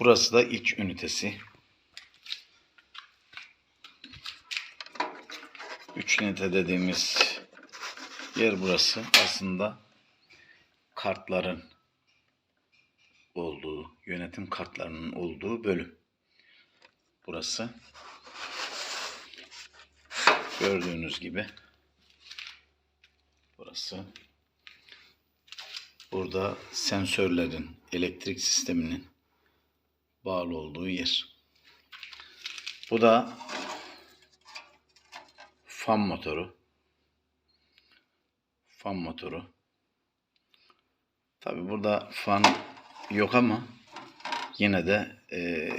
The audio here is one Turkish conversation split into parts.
Burası da iç ünitesi. 3 ünite dediğimiz yer burası. Aslında kartların olduğu, yönetim kartlarının olduğu bölüm. Burası. Gördüğünüz gibi burası. Burada sensörlerin, elektrik sisteminin bağlı olduğu yer. Bu da fan motoru. Fan motoru. Tabi burada fan yok ama yine de e,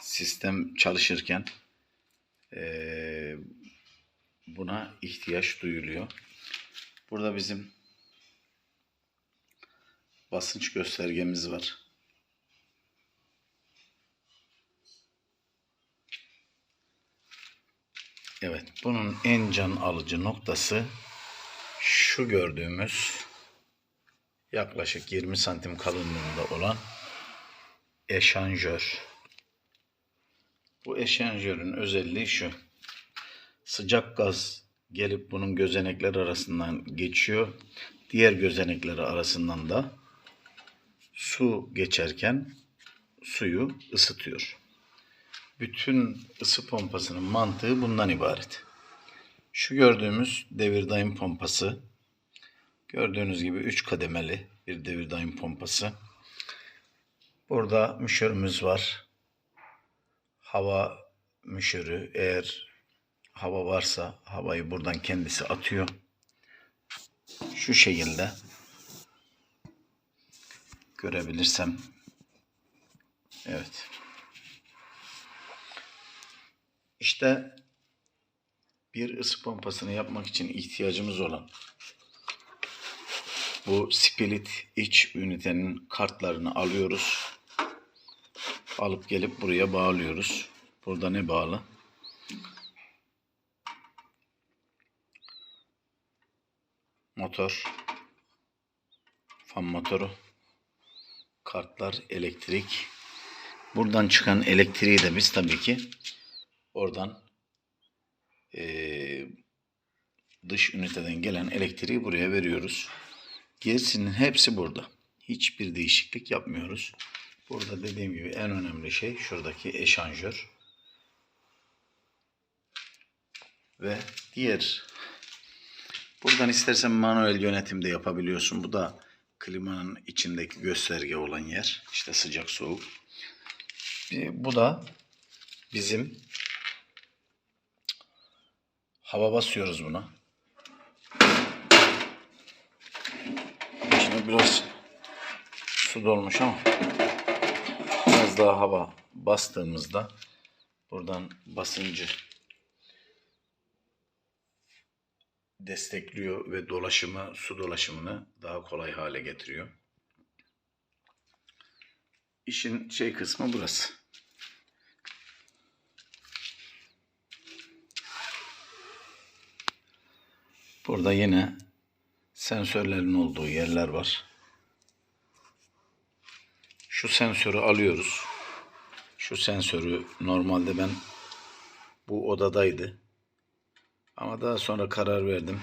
sistem çalışırken e, buna ihtiyaç duyuluyor. Burada bizim basınç göstergemiz var. Evet, bunun en can alıcı noktası şu gördüğümüz yaklaşık 20 santim kalınlığında olan eşanjör. Bu eşanjörün özelliği şu. Sıcak gaz gelip bunun gözenekler arasından geçiyor. Diğer gözenekleri arasından da su geçerken suyu ısıtıyor. Bütün ısı pompasının mantığı bundan ibaret. Şu gördüğümüz devir daim pompası. Gördüğünüz gibi 3 kademeli bir devir daim pompası. Burada müşürümüz var. Hava müşürü eğer hava varsa havayı buradan kendisi atıyor. Şu şekilde görebilirsem. Evet. İşte bir ısı pompasını yapmak için ihtiyacımız olan bu split iç ünitenin kartlarını alıyoruz. Alıp gelip buraya bağlıyoruz. Burada ne bağlı? Motor, fan motoru, kartlar, elektrik. Buradan çıkan elektriği de biz tabii ki oradan eee, dış üniteden gelen elektriği buraya veriyoruz. Gerisinin hepsi burada. Hiçbir değişiklik yapmıyoruz. Burada dediğim gibi en önemli şey şuradaki eşanjör. Ve diğer buradan istersen manuel yönetimde yapabiliyorsun. Bu da klimanın içindeki gösterge olan yer. İşte sıcak soğuk. E, Bu da bizim hava basıyoruz buna. İçine biraz su dolmuş ama biraz daha hava bastığımızda buradan basıncı destekliyor ve dolaşımı, su dolaşımını daha kolay hale getiriyor. İşin şey kısmı burası. Burada yine sensörlerin olduğu yerler var. Şu sensörü alıyoruz. Şu sensörü normalde ben bu odadaydı. Ama daha sonra karar verdim.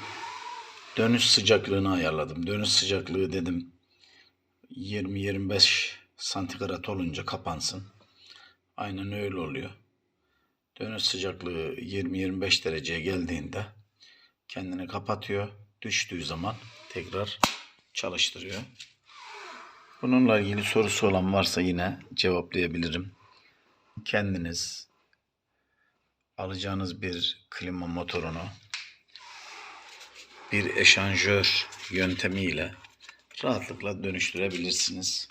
Dönüş sıcaklığını ayarladım. Dönüş sıcaklığı dedim 20-25 santigrat olunca kapansın. Aynen öyle oluyor. Dönüş sıcaklığı 20-25 dereceye geldiğinde kendini kapatıyor. Düştüğü zaman tekrar çalıştırıyor. Bununla ilgili sorusu olan varsa yine cevaplayabilirim. Kendiniz alacağınız bir klima motorunu bir eşanjör yöntemiyle rahatlıkla dönüştürebilirsiniz.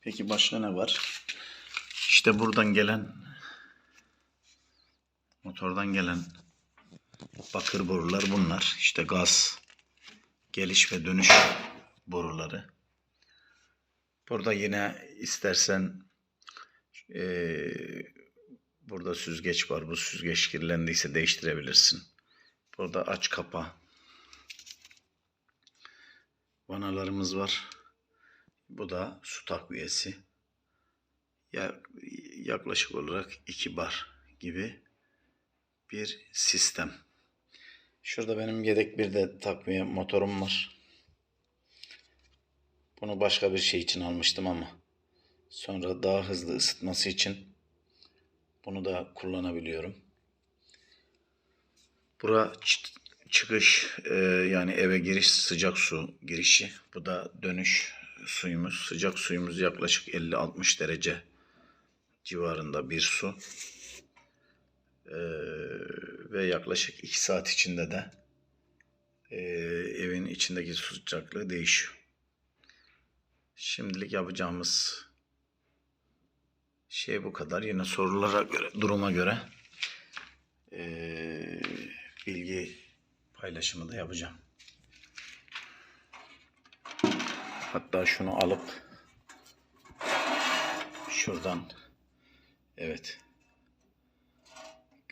Peki başka ne var? İşte buradan gelen motordan gelen bakır borular bunlar. İşte gaz geliş ve dönüş boruları. Burada yine istersen eee, burada süzgeç var. Bu süzgeç kirlendiyse değiştirebilirsin. Burada aç kapa vanalarımız var. Bu da su takviyesi. ya, yaklaşık olarak 2 bar gibi bir sistem. Şurada benim yedek bir de takviye motorum var. Bunu başka bir şey için almıştım ama sonra daha hızlı ısıtması için bunu da kullanabiliyorum. Bura çıkış e, yani eve giriş sıcak su girişi. Bu da dönüş suyumuz. Sıcak suyumuz yaklaşık 50-60 derece civarında bir su. E, ve yaklaşık 2 saat içinde de e, evin içindeki su sıcaklığı değişiyor. Şimdilik yapacağımız şey bu kadar. Yine sorulara göre, duruma göre eee, bilgi paylaşımı da yapacağım. Hatta şunu alıp şuradan evet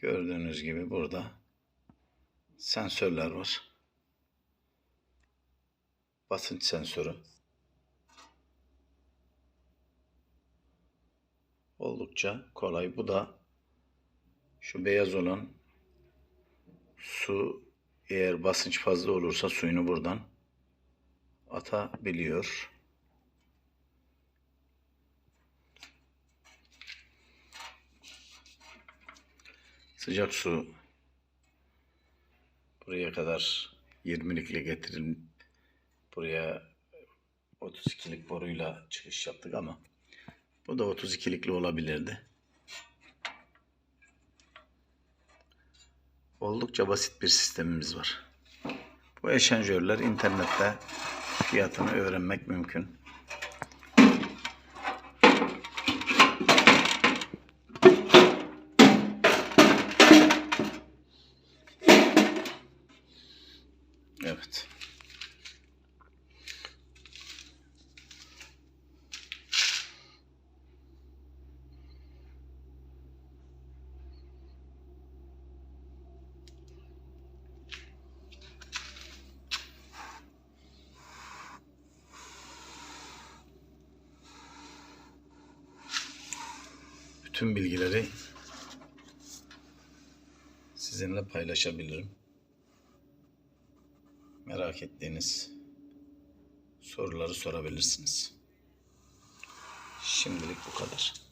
gördüğünüz gibi burada sensörler var. Basınç sensörü. Oldukça kolay. Bu da şu beyaz olan su eğer basınç fazla olursa suyunu buradan atabiliyor. Sıcak su buraya kadar 20'likle getirilip buraya 32'lik boruyla çıkış yaptık ama bu da 32'likli olabilirdi. Oldukça basit bir sistemimiz var. Bu eşanjörler internette fiyatını öğrenmek mümkün. Evet. Bütün bilgileri sizinle paylaşabilirim. Merak ettiğiniz soruları sorabilirsiniz. Şimdilik bu kadar.